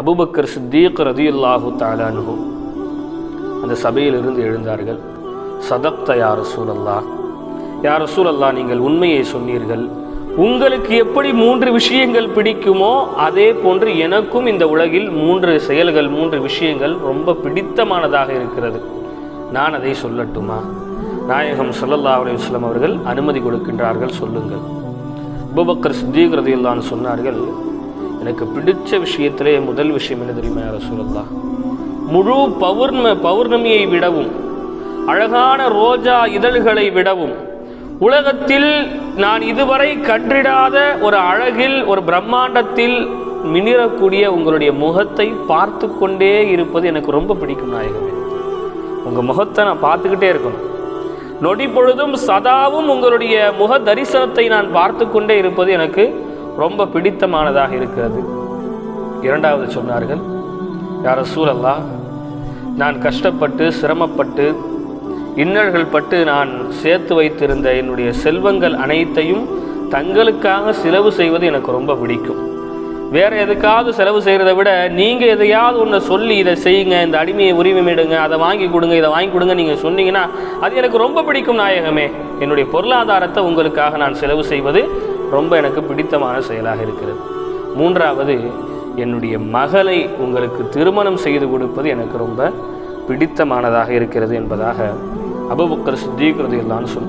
Abu Bakr Siddique ரதியுல்லாஹு தாலானு அந்த சபையிலிருந்து எழுந்தார்கள். சதக்த யார் ரசூலல்லா யார் ரசூலல்லா நீங்கள் உண்மையை சொன்னீர்கள். உங்களுக்கு எப்படி மூன்று விஷயங்கள் பிடிக்குமோ அதே போன்று எனக்கும் இந்த உலகில் மூன்று செயல்கள் மூன்று விஷயங்கள் ரொம்ப பிடித்தமானதாக இருக்கிறது. நான் அதை சொல்லட்டுமா? நாயகம் சொல்லல்லா அலைஹி அவர்கள் அனுமதி கொடுக்கின்றார்கள் சொல்லுங்கள். அபூபக்கர் சித்தீக் ரதியுல்லான்னு சொன்னார்கள் எனக்கு பிடிச்ச விஷயத்திலே முதல் விஷயம் என்ன தெரியுமா யார சொல்லலாம் முழு பௌர்ணம பௌர்ணமியை விடவும் அழகான ரோஜா இதழ்களை விடவும் உலகத்தில் நான் இதுவரை கண்டிடாத ஒரு அழகில் ஒரு பிரம்மாண்டத்தில் மினிரக்கூடிய உங்களுடைய முகத்தை பார்த்து கொண்டே இருப்பது எனக்கு ரொம்ப பிடிக்கும் நாயகமே. உங்கள் முகத்தை நான் பார்த்துக்கிட்டே இருக்கணும். நொடி பொழுதும் சதாவும் உங்களுடைய முக தரிசனத்தை நான் பார்த்து கொண்டே இருப்பது எனக்கு ரொம்ப பிடித்தமானதாக இருக்கிறது. இரண்டாவது சொன்னார்கள் யார சூழல்லா நான் கஷ்டப்பட்டு சிரமப்பட்டு இன்னல்கள் பட்டு நான் சேர்த்து வைத்திருந்த என்னுடைய செல்வங்கள் அனைத்தையும் தங்களுக்காக செலவு செய்வது எனக்கு ரொம்ப பிடிக்கும். வேற எதுக்காவது செலவு செய்கிறத விட நீங்கள் எதையாவது ஒன்று சொல்லி இதை செய்யுங்க இந்த அடிமையை உரிமையிடுங்க அதை வாங்கி கொடுங்க இதை வாங்கி கொடுங்க நீங்கள் சொன்னீங்கன்னா அது எனக்கு ரொம்ப பிடிக்கும் நாயகமே. என்னுடைய பொருளாதாரத்தை உங்களுக்காக நான் செலவு செய்வது ரொம்ப எனக்கு பிடித்தமான செயலாக இருக்கிறது. மூன்றாவது என்னுடைய மகளை உங்களுக்கு திருமணம் செய்து கொடுப்பது எனக்கு ரொம்ப பிடித்தமானதாக இருக்கிறது என்பதாக அபுபக்கர் சித்திக்கிறது எல்லாம் சொல்